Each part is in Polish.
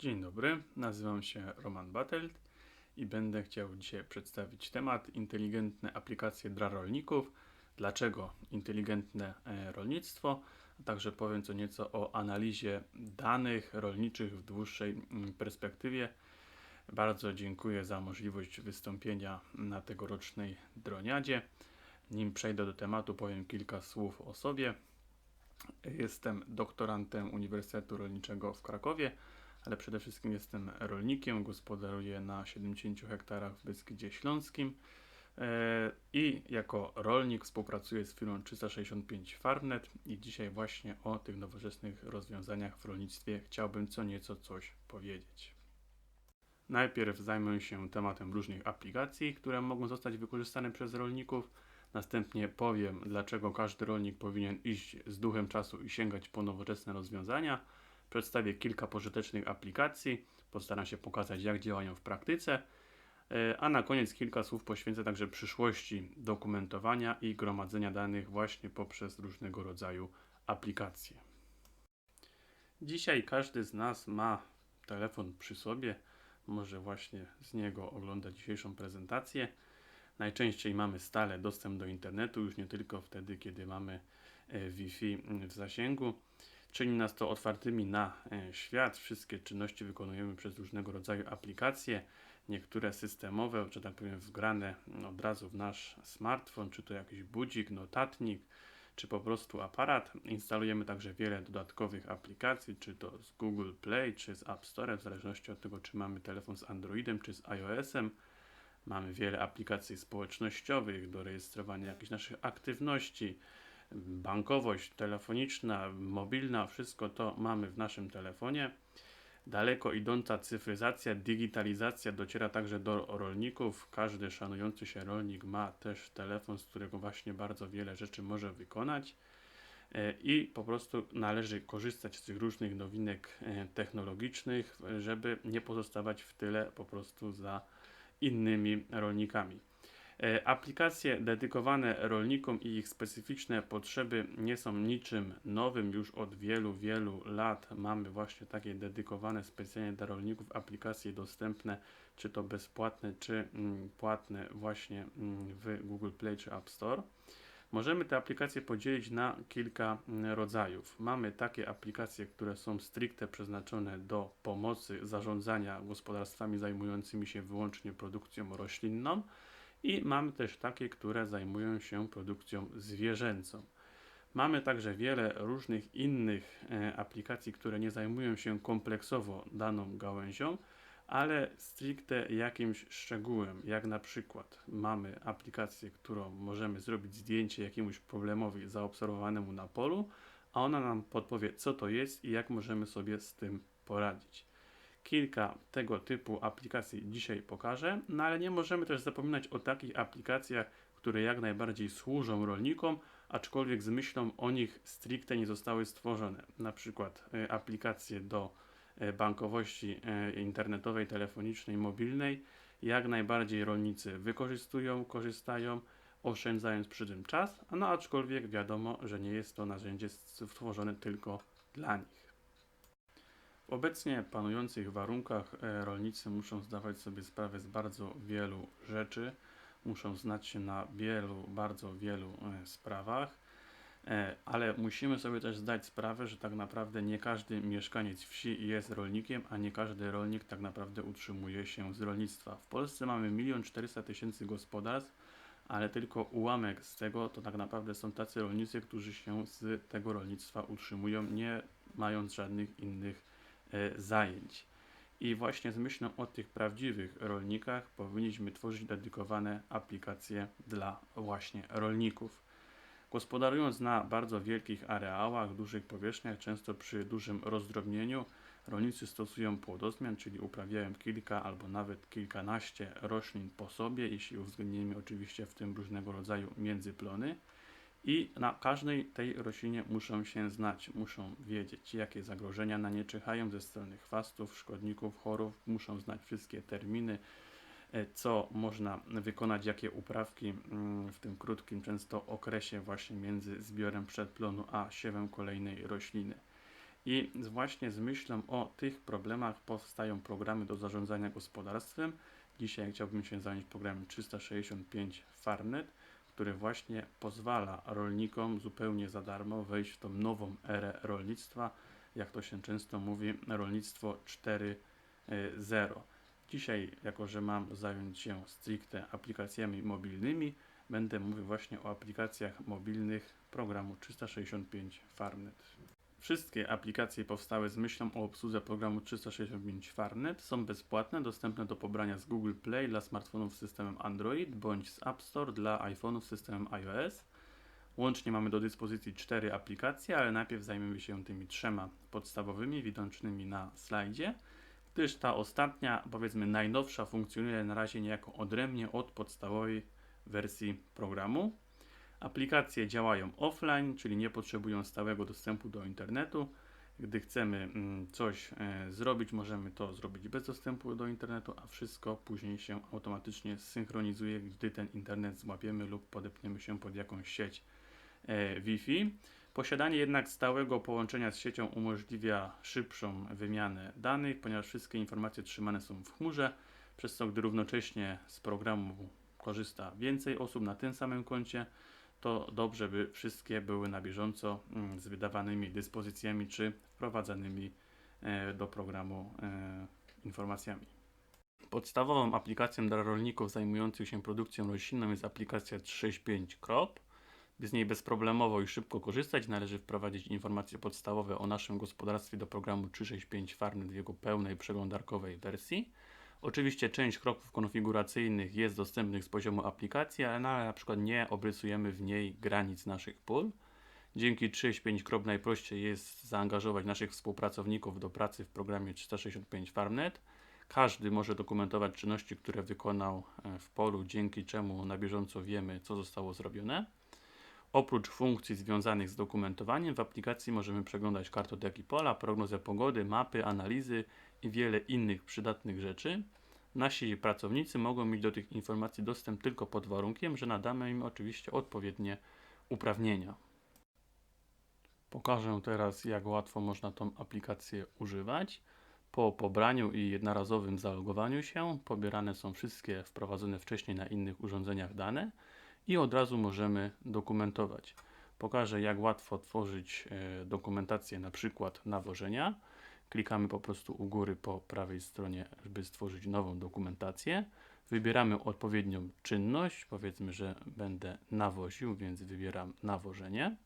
Dzień dobry, nazywam się Roman Batelt i będę chciał dzisiaj przedstawić temat inteligentne aplikacje dla rolników. Dlaczego inteligentne e, rolnictwo? A także powiem co nieco o analizie danych rolniczych w dłuższej mm, perspektywie. Bardzo dziękuję za możliwość wystąpienia na tegorocznej droniadzie. Nim przejdę do tematu, powiem kilka słów o sobie. Jestem doktorantem Uniwersytetu Rolniczego w Krakowie ale przede wszystkim jestem rolnikiem, gospodaruję na 70 hektarach w Beskidzie Śląskim e, i jako rolnik współpracuję z firmą 365 Farmnet i dzisiaj właśnie o tych nowoczesnych rozwiązaniach w rolnictwie chciałbym co nieco coś powiedzieć. Najpierw zajmę się tematem różnych aplikacji, które mogą zostać wykorzystane przez rolników. Następnie powiem, dlaczego każdy rolnik powinien iść z duchem czasu i sięgać po nowoczesne rozwiązania Przedstawię kilka pożytecznych aplikacji, postaram się pokazać jak działają w praktyce, e, a na koniec kilka słów poświęcę także przyszłości dokumentowania i gromadzenia danych właśnie poprzez różnego rodzaju aplikacje. Dzisiaj każdy z nas ma telefon przy sobie, może właśnie z niego ogląda dzisiejszą prezentację. Najczęściej mamy stale dostęp do internetu, już nie tylko wtedy, kiedy mamy e, Wi-Fi w zasięgu. Czyni nas to otwartymi na e, świat. Wszystkie czynności wykonujemy przez różnego rodzaju aplikacje, niektóre systemowe, czy tak powiem wgrane od razu w nasz smartfon, czy to jakiś budzik, notatnik, czy po prostu aparat. Instalujemy także wiele dodatkowych aplikacji, czy to z Google Play, czy z App Store, w zależności od tego, czy mamy telefon z Androidem, czy z iOS-em. Mamy wiele aplikacji społecznościowych do rejestrowania jakichś naszych aktywności bankowość telefoniczna, mobilna, wszystko to mamy w naszym telefonie. Daleko idąca cyfryzacja, digitalizacja dociera także do rolników. Każdy szanujący się rolnik ma też telefon, z którego właśnie bardzo wiele rzeczy może wykonać. E, I po prostu należy korzystać z tych różnych nowinek e, technologicznych, żeby nie pozostawać w tyle po prostu za innymi rolnikami. E, aplikacje dedykowane rolnikom i ich specyficzne potrzeby nie są niczym nowym. Już od wielu, wielu lat mamy właśnie takie dedykowane specjalnie dla rolników aplikacje dostępne, czy to bezpłatne, czy mm, płatne właśnie mm, w Google Play czy App Store. Możemy te aplikacje podzielić na kilka mm, rodzajów. Mamy takie aplikacje, które są stricte przeznaczone do pomocy zarządzania gospodarstwami zajmującymi się wyłącznie produkcją roślinną i mamy też takie, które zajmują się produkcją zwierzęcą. Mamy także wiele różnych innych e, aplikacji, które nie zajmują się kompleksowo daną gałęzią, ale stricte jakimś szczegółem, jak na przykład mamy aplikację, którą możemy zrobić zdjęcie jakiemuś problemowi zaobserwowanemu na polu, a ona nam podpowie, co to jest i jak możemy sobie z tym poradzić. Kilka tego typu aplikacji dzisiaj pokażę, no ale nie możemy też zapominać o takich aplikacjach, które jak najbardziej służą rolnikom, aczkolwiek z myślą o nich stricte nie zostały stworzone. Na przykład e, aplikacje do e, bankowości e, internetowej, telefonicznej, mobilnej, jak najbardziej rolnicy wykorzystują, korzystają, oszczędzając przy tym czas, no aczkolwiek wiadomo, że nie jest to narzędzie stworzone tylko dla nich. W obecnie panujących warunkach e, rolnicy muszą zdawać sobie sprawę z bardzo wielu rzeczy, muszą znać się na wielu, bardzo wielu e, sprawach, e, ale musimy sobie też zdać sprawę, że tak naprawdę nie każdy mieszkaniec wsi jest rolnikiem, a nie każdy rolnik tak naprawdę utrzymuje się z rolnictwa. W Polsce mamy 1 400 tysięcy gospodarstw, ale tylko ułamek z tego to tak naprawdę są tacy rolnicy, którzy się z tego rolnictwa utrzymują, nie mając żadnych innych zajęć. I właśnie z myślą o tych prawdziwych rolnikach powinniśmy tworzyć dedykowane aplikacje dla właśnie rolników. Gospodarując na bardzo wielkich areałach, dużych powierzchniach, często przy dużym rozdrobnieniu, rolnicy stosują płodozmian, czyli uprawiają kilka albo nawet kilkanaście roślin po sobie, jeśli uwzględnimy oczywiście w tym różnego rodzaju międzyplony i na każdej tej roślinie muszą się znać, muszą wiedzieć, jakie zagrożenia na nie czyhają ze strony chwastów, szkodników, chorób, muszą znać wszystkie terminy, e, co można wykonać, jakie uprawki mm, w tym krótkim często okresie właśnie między zbiorem przedplonu a siewem kolejnej rośliny. I właśnie z myślą o tych problemach powstają programy do zarządzania gospodarstwem. Dzisiaj chciałbym się zająć programem 365 Farmnet, który właśnie pozwala rolnikom zupełnie za darmo wejść w tą nową erę rolnictwa, jak to się często mówi, rolnictwo 4.0. Dzisiaj, jako że mam zająć się stricte aplikacjami mobilnymi, będę mówił właśnie o aplikacjach mobilnych programu 365 Farmnet. Wszystkie aplikacje powstałe z myślą o obsłudze programu 365 Farmnet są bezpłatne, dostępne do pobrania z Google Play dla smartfonów z systemem Android bądź z App Store dla iPhone'ów z systemem iOS. Łącznie mamy do dyspozycji cztery aplikacje, ale najpierw zajmiemy się tymi trzema podstawowymi, widocznymi na slajdzie, gdyż ta ostatnia, powiedzmy najnowsza, funkcjonuje na razie niejako odrębnie od podstawowej wersji programu. Aplikacje działają offline, czyli nie potrzebują stałego dostępu do internetu. Gdy chcemy mm, coś e, zrobić, możemy to zrobić bez dostępu do internetu, a wszystko później się automatycznie synchronizuje, gdy ten internet złapiemy lub podepniemy się pod jakąś sieć e, Wi-Fi. Posiadanie jednak stałego połączenia z siecią umożliwia szybszą wymianę danych, ponieważ wszystkie informacje trzymane są w chmurze, przez co gdy równocześnie z programu korzysta więcej osób na tym samym koncie, to dobrze, by wszystkie były na bieżąco mm, z wydawanymi dyspozycjami czy wprowadzanymi e, do programu e, informacjami. Podstawową aplikacją dla rolników zajmujących się produkcją roślinną jest aplikacja 365 Crop. By z niej bezproblemowo i szybko korzystać, należy wprowadzić informacje podstawowe o naszym gospodarstwie do programu 365 Farmnet w jego pełnej przeglądarkowej wersji. Oczywiście część kroków konfiguracyjnych jest dostępnych z poziomu aplikacji, ale na, przykład nie obrysujemy w niej granic naszych pól. Dzięki 365 Crop najprościej jest zaangażować naszych współpracowników do pracy w programie 365 Farmnet. Każdy może dokumentować czynności, które wykonał e, w polu, dzięki czemu na bieżąco wiemy, co zostało zrobione. Oprócz funkcji związanych z dokumentowaniem, w aplikacji możemy przeglądać kartoteki pola, prognozę pogody, mapy, analizy i wiele innych przydatnych rzeczy. Nasi pracownicy mogą mieć do tych informacji dostęp tylko pod warunkiem, że nadamy im oczywiście odpowiednie uprawnienia. Pokażę teraz, jak łatwo można tą aplikację używać. Po pobraniu i jednorazowym zalogowaniu się pobierane są wszystkie wprowadzone wcześniej na innych urządzeniach dane i od razu możemy dokumentować. Pokażę, jak łatwo tworzyć e, dokumentację, na przykład nawożenia. Klikamy po prostu u góry po prawej stronie, żeby stworzyć nową dokumentację. Wybieramy odpowiednią czynność, powiedzmy, że będę nawoził, więc wybieram nawożenie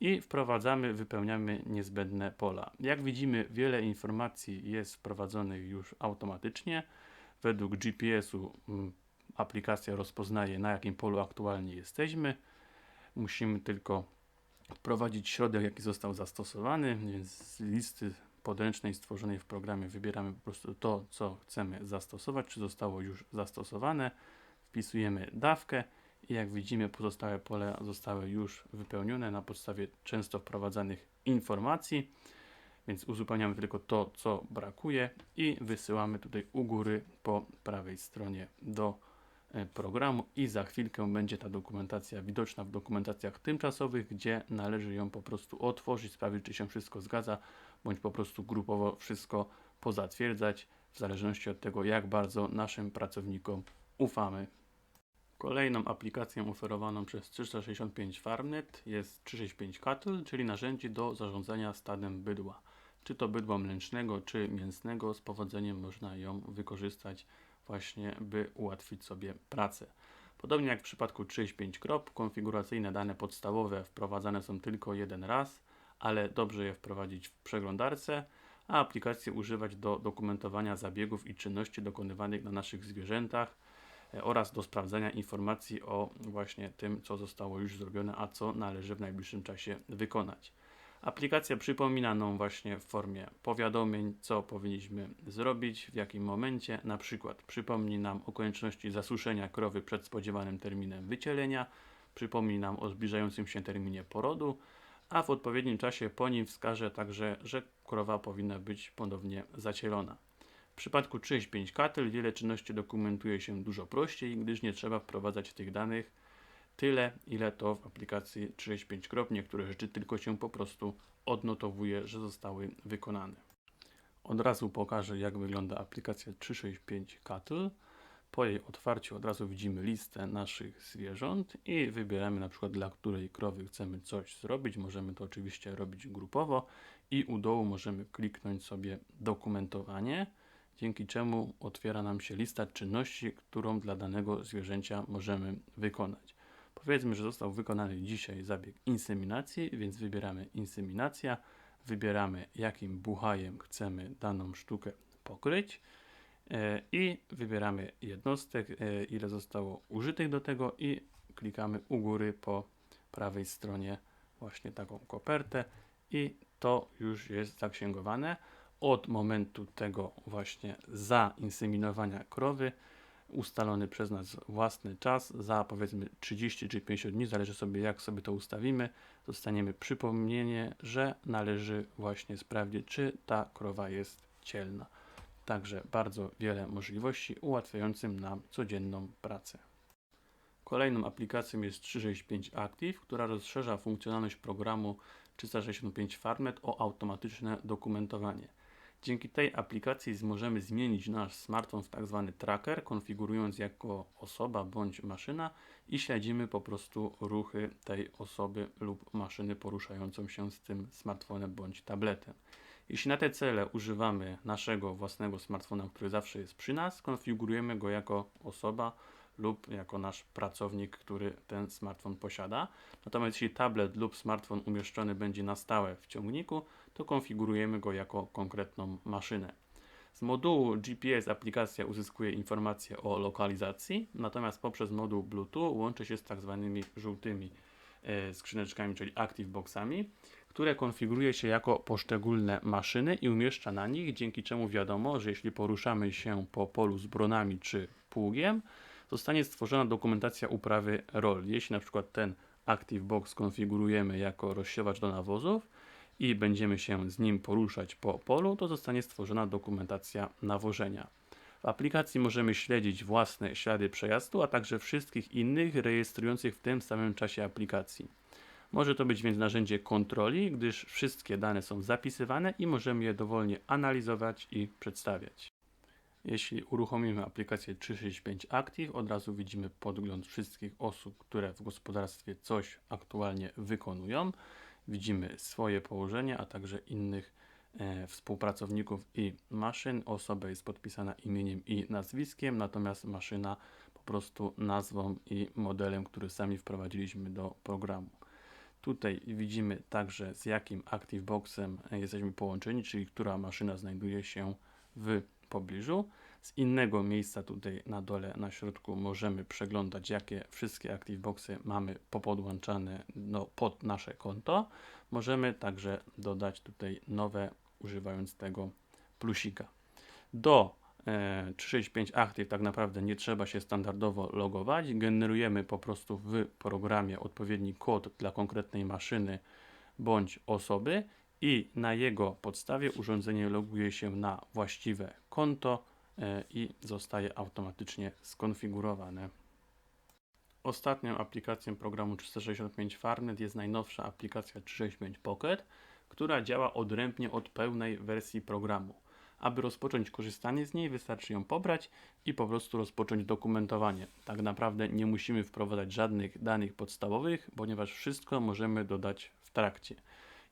i wprowadzamy, wypełniamy niezbędne pola. Jak widzimy, wiele informacji jest wprowadzonych już automatycznie. Według GPS-u mm, aplikacja rozpoznaje, na jakim polu aktualnie jesteśmy. Musimy tylko wprowadzić środek, jaki został zastosowany, więc z listy podręcznej stworzonej w programie wybieramy po prostu to, co chcemy zastosować, czy zostało już zastosowane. Wpisujemy dawkę i jak widzimy, pozostałe pola zostały już wypełnione na podstawie często wprowadzanych informacji. Więc uzupełniamy tylko to, co brakuje i wysyłamy tutaj u góry po prawej stronie do e, programu i za chwilkę będzie ta dokumentacja widoczna w dokumentacjach tymczasowych, gdzie należy ją po prostu otworzyć, sprawdzić, czy się wszystko zgadza, bądź po prostu grupowo wszystko pozatwierdzać, w zależności od tego, jak bardzo naszym pracownikom ufamy. Kolejną aplikacją oferowaną przez 365 Farmnet jest 365 Cattle, czyli narzędzie do zarządzania stadem bydła. Czy to bydła mlecznego, czy mięsnego, z powodzeniem można ją wykorzystać właśnie, by ułatwić sobie pracę. Podobnie jak w przypadku 365 Crop, konfiguracyjne dane podstawowe wprowadzane są tylko jeden raz, ale dobrze je wprowadzić w przeglądarce, a aplikację używać do dokumentowania zabiegów i czynności dokonywanych na naszych zwierzętach e, oraz do sprawdzania informacji o właśnie tym, co zostało już zrobione, a co należy w najbliższym czasie wykonać. Aplikacja przypomina nam właśnie w formie powiadomień, co powinniśmy zrobić, w jakim momencie. Na przykład przypomni nam o konieczności zasuszenia krowy przed spodziewanym terminem wycielenia, przypomni nam o zbliżającym się terminie porodu, a w odpowiednim czasie po nim wskaże także, że krowa powinna być ponownie zacielona. W przypadku 35 katel wiele czynności dokumentuje się dużo prościej, gdyż nie trzeba wprowadzać tych danych tyle, ile to w aplikacji 365 Crop. Niektóre rzeczy tylko się po prostu odnotowuje, że zostały wykonane. Od razu pokażę, jak wygląda aplikacja 365 Cattle. Po jej otwarciu od razu widzimy listę naszych zwierząt i wybieramy na przykład dla której krowy chcemy coś zrobić. Możemy to oczywiście robić grupowo i u dołu możemy kliknąć sobie dokumentowanie, dzięki czemu otwiera nam się lista czynności, którą dla danego zwierzęcia możemy wykonać. Powiedzmy, że został wykonany dzisiaj zabieg inseminacji, więc wybieramy inseminacja, wybieramy jakim buchajem chcemy daną sztukę pokryć i wybieramy jednostek, e, ile zostało użytych do tego i klikamy u góry po prawej stronie właśnie taką kopertę i to już jest zaksięgowane. Od momentu tego właśnie zainseminowania krowy ustalony przez nas własny czas za powiedzmy 30 czy 50 dni, zależy sobie jak sobie to ustawimy, dostaniemy przypomnienie, że należy właśnie sprawdzić, czy ta krowa jest cielna. Także bardzo wiele możliwości ułatwiającym nam codzienną pracę. Kolejną aplikacją jest 365 Active, która rozszerza funkcjonalność programu 365 Farmet o automatyczne dokumentowanie. Dzięki tej aplikacji możemy zmienić nasz smartfon w tak zwany tracker, konfigurując jako osoba bądź maszyna i śledzimy po prostu ruchy tej osoby lub maszyny poruszającą się z tym smartfonem bądź tabletem. Jeśli na te cele używamy naszego własnego smartfona, który zawsze jest przy nas, konfigurujemy go jako osoba lub jako nasz pracownik, który ten smartfon posiada. Natomiast jeśli tablet lub smartfon umieszczony będzie na stałe w ciągniku, to konfigurujemy go jako konkretną maszynę. Z modułu GPS aplikacja uzyskuje informacje o lokalizacji, natomiast poprzez moduł Bluetooth łączy się z tak zwanymi żółtymi e, skrzyneczkami, czyli Active Boxami, które konfiguruje się jako poszczególne maszyny i umieszcza na nich, dzięki czemu wiadomo, że jeśli poruszamy się po polu z bronami czy pługiem, zostanie stworzona dokumentacja uprawy rol. Jeśli na przykład ten Active Box konfigurujemy jako rozsiewacz do nawozów i będziemy się z nim poruszać po polu, to zostanie stworzona dokumentacja nawożenia. W aplikacji możemy śledzić własne ślady przejazdu, a także wszystkich innych rejestrujących w tym samym czasie aplikacji. Może to być więc narzędzie kontroli, gdyż wszystkie dane są zapisywane i możemy je dowolnie analizować i przedstawiać. Jeśli uruchomimy aplikację 365 Active, od razu widzimy podgląd wszystkich osób, które w gospodarstwie coś aktualnie wykonują. Widzimy swoje położenie, a także innych e, współpracowników i maszyn. Osoba jest podpisana imieniem i nazwiskiem, natomiast maszyna po prostu nazwą i modelem, który sami wprowadziliśmy do programu. Tutaj widzimy także z jakim ActiveBoxem jesteśmy połączeni, czyli która maszyna znajduje się w pobliżu. Z innego miejsca tutaj na dole, na środku możemy przeglądać, jakie wszystkie ActiveBoxy mamy popodłączane no, pod nasze konto. Możemy także dodać tutaj nowe, używając tego plusika. Do 365 Active tak naprawdę nie trzeba się standardowo logować. Generujemy po prostu w programie odpowiedni kod dla konkretnej maszyny bądź osoby i na jego podstawie urządzenie loguje się na właściwe konto e, i zostaje automatycznie skonfigurowane. Ostatnią aplikacją programu 365 Farnet jest najnowsza aplikacja 365 Pocket, która działa odrębnie od pełnej wersji programu. Aby rozpocząć korzystanie z niej, wystarczy ją pobrać i po prostu rozpocząć dokumentowanie. Tak naprawdę nie musimy wprowadzać żadnych danych podstawowych, ponieważ wszystko możemy dodać w trakcie.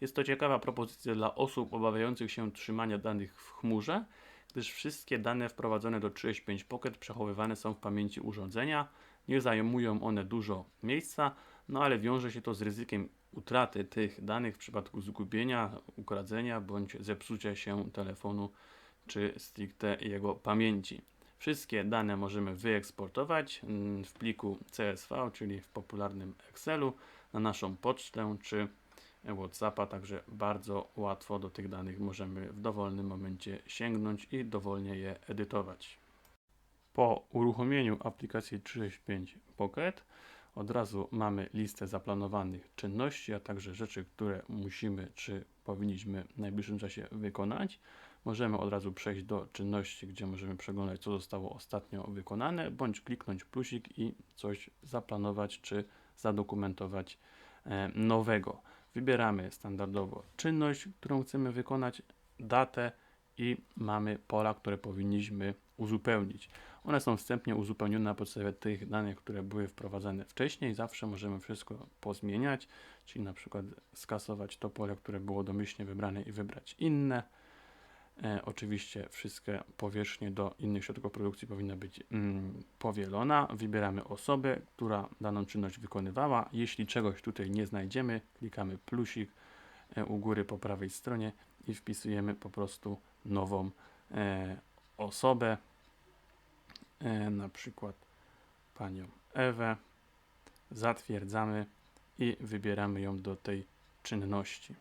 Jest to ciekawa propozycja dla osób obawiających się trzymania danych w chmurze, gdyż wszystkie dane wprowadzone do 365 Pocket przechowywane są w pamięci urządzenia, nie zajmują one dużo miejsca, no ale wiąże się to z ryzykiem utraty tych danych w przypadku zgubienia, ukradzenia bądź zepsucia się telefonu czy stricte jego pamięci. Wszystkie dane możemy wyeksportować mm, w pliku CSV, czyli w popularnym Excelu, na naszą pocztę czy WhatsAppa, także bardzo łatwo do tych danych możemy w dowolnym momencie sięgnąć i dowolnie je edytować. Po uruchomieniu aplikacji 365 Pocket od razu mamy listę zaplanowanych czynności, a także rzeczy, które musimy czy powinniśmy w najbliższym czasie wykonać. Możemy od razu przejść do czynności, gdzie możemy przeglądać, co zostało ostatnio wykonane, bądź kliknąć plusik i coś zaplanować czy zadokumentować e, nowego. Wybieramy standardowo czynność, którą chcemy wykonać, datę i mamy pola, które powinniśmy uzupełnić. One są wstępnie uzupełnione na podstawie tych danych, które były wprowadzane wcześniej. Zawsze możemy wszystko pozmieniać, czyli na przykład skasować to pole, które było domyślnie wybrane i wybrać inne. E, oczywiście wszystkie powierzchnie do innych środków produkcji powinna być mm, powielona. Wybieramy osobę, która daną czynność wykonywała. Jeśli czegoś tutaj nie znajdziemy, klikamy plusik e, u góry po prawej stronie i wpisujemy po prostu nową e, osobę, e, na przykład panią Ewę. Zatwierdzamy i wybieramy ją do tej czynności.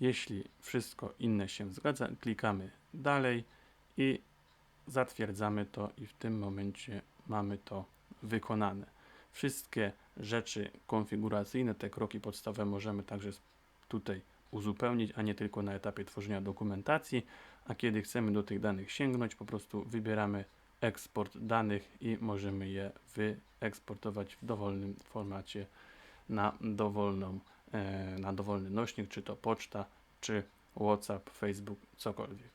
Jeśli wszystko inne się zgadza, klikamy dalej i zatwierdzamy to i w tym momencie mamy to wykonane. Wszystkie rzeczy konfiguracyjne, te kroki podstawowe możemy także tutaj uzupełnić, a nie tylko na etapie tworzenia dokumentacji, a kiedy chcemy do tych danych sięgnąć, po prostu wybieramy eksport danych i możemy je wyeksportować w dowolnym formacie na dowolną na dowolny nośnik, czy to poczta, czy WhatsApp, Facebook, cokolwiek.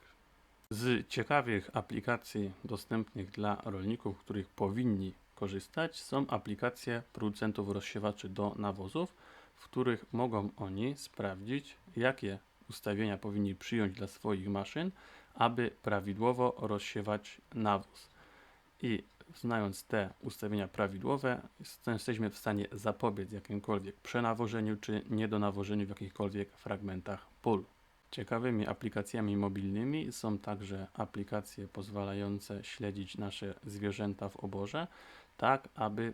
Z ciekawych aplikacji dostępnych dla rolników, których powinni korzystać, są aplikacje producentów rozsiewaczy do nawozów, w których mogą oni sprawdzić, jakie ustawienia powinni przyjąć dla swoich maszyn, aby prawidłowo rozsiewać nawóz. I znając te ustawienia prawidłowe, jesteśmy w stanie zapobiec jakimkolwiek przenawożeniu czy niedonawożeniu w jakichkolwiek fragmentach pól. Ciekawymi aplikacjami mobilnymi są także aplikacje pozwalające śledzić nasze zwierzęta w oborze, tak aby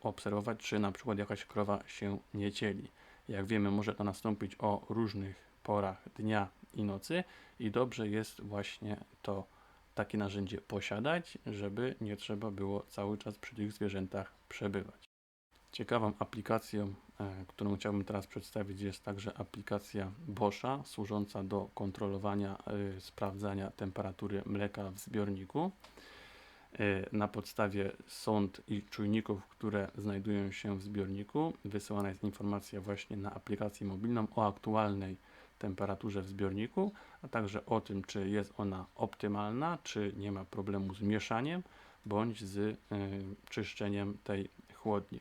obserwować, czy na przykład jakaś krowa się nie cieli. Jak wiemy, może to nastąpić o różnych porach dnia i nocy i dobrze jest właśnie to takie narzędzie posiadać, żeby nie trzeba było cały czas przy tych zwierzętach przebywać. Ciekawą aplikacją, e, którą chciałbym teraz przedstawić, jest także aplikacja Boscha, służąca do kontrolowania, e, sprawdzania temperatury mleka w zbiorniku. E, na podstawie sond i czujników, które znajdują się w zbiorniku, wysyłana jest informacja właśnie na aplikację mobilną o aktualnej temperaturze w zbiorniku, a także o tym, czy jest ona optymalna, czy nie ma problemu z mieszaniem, bądź z y, czyszczeniem tej chłodni.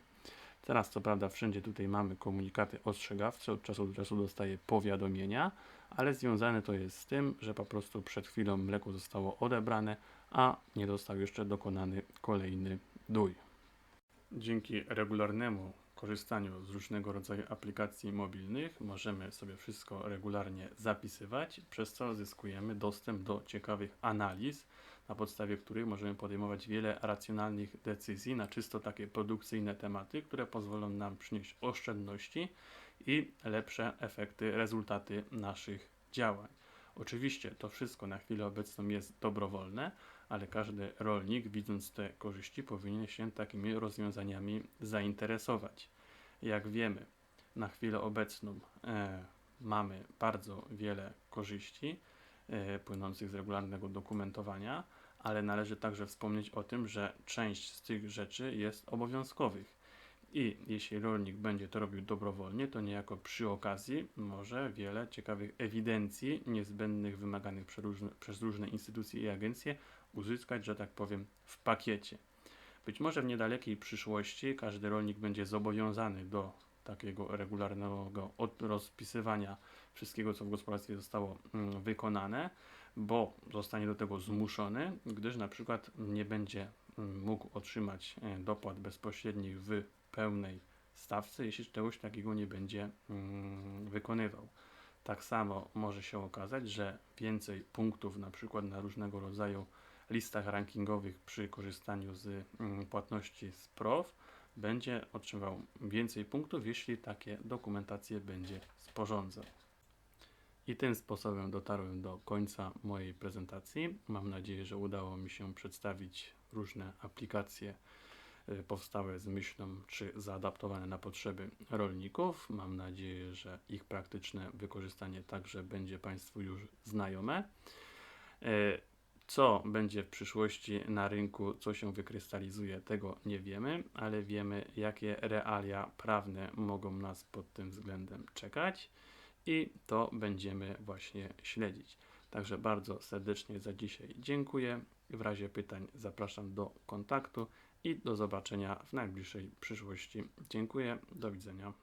Teraz co prawda wszędzie tutaj mamy komunikaty ostrzegawcze, od czasu do czasu dostaję powiadomienia, ale związane to jest z tym, że po prostu przed chwilą mleko zostało odebrane, a nie został jeszcze dokonany kolejny dój. Dzięki regularnemu korzystaniu z różnego rodzaju aplikacji mobilnych możemy sobie wszystko regularnie zapisywać, przez co zyskujemy dostęp do ciekawych analiz, na podstawie których możemy podejmować wiele racjonalnych decyzji na czysto takie produkcyjne tematy, które pozwolą nam przynieść oszczędności i lepsze efekty, rezultaty naszych działań. Oczywiście to wszystko na chwilę obecną jest dobrowolne, ale każdy rolnik, widząc te korzyści, powinien się takimi rozwiązaniami zainteresować. Jak wiemy, na chwilę obecną e, mamy bardzo wiele korzyści e, płynących z regularnego dokumentowania, ale należy także wspomnieć o tym, że część z tych rzeczy jest obowiązkowych. I jeśli rolnik będzie to robił dobrowolnie, to niejako przy okazji może wiele ciekawych ewidencji niezbędnych, wymaganych przez różne, przez różne instytucje i agencje uzyskać, że tak powiem, w pakiecie. Być może w niedalekiej przyszłości każdy rolnik będzie zobowiązany do takiego regularnego rozpisywania wszystkiego, co w gospodarstwie zostało mm, wykonane, bo zostanie do tego zmuszony, gdyż na przykład nie będzie mm, mógł otrzymać e, dopłat bezpośrednich w pełnej stawce, jeśli czegoś takiego nie będzie mm, wykonywał. Tak samo może się okazać, że więcej punktów na przykład na różnego rodzaju listach rankingowych przy korzystaniu z mm, płatności z PROW będzie otrzymywał więcej punktów, jeśli takie dokumentacje będzie sporządzał. I tym sposobem dotarłem do końca mojej prezentacji. Mam nadzieję, że udało mi się przedstawić różne aplikacje y, powstałe z myślą czy zaadaptowane na potrzeby rolników. Mam nadzieję, że ich praktyczne wykorzystanie także będzie Państwu już znajome. Co będzie w przyszłości na rynku, co się wykrystalizuje, tego nie wiemy, ale wiemy, jakie realia prawne mogą nas pod tym względem czekać i to będziemy właśnie śledzić. Także bardzo serdecznie za dzisiaj dziękuję. W razie pytań zapraszam do kontaktu i do zobaczenia w najbliższej przyszłości. Dziękuję, do widzenia.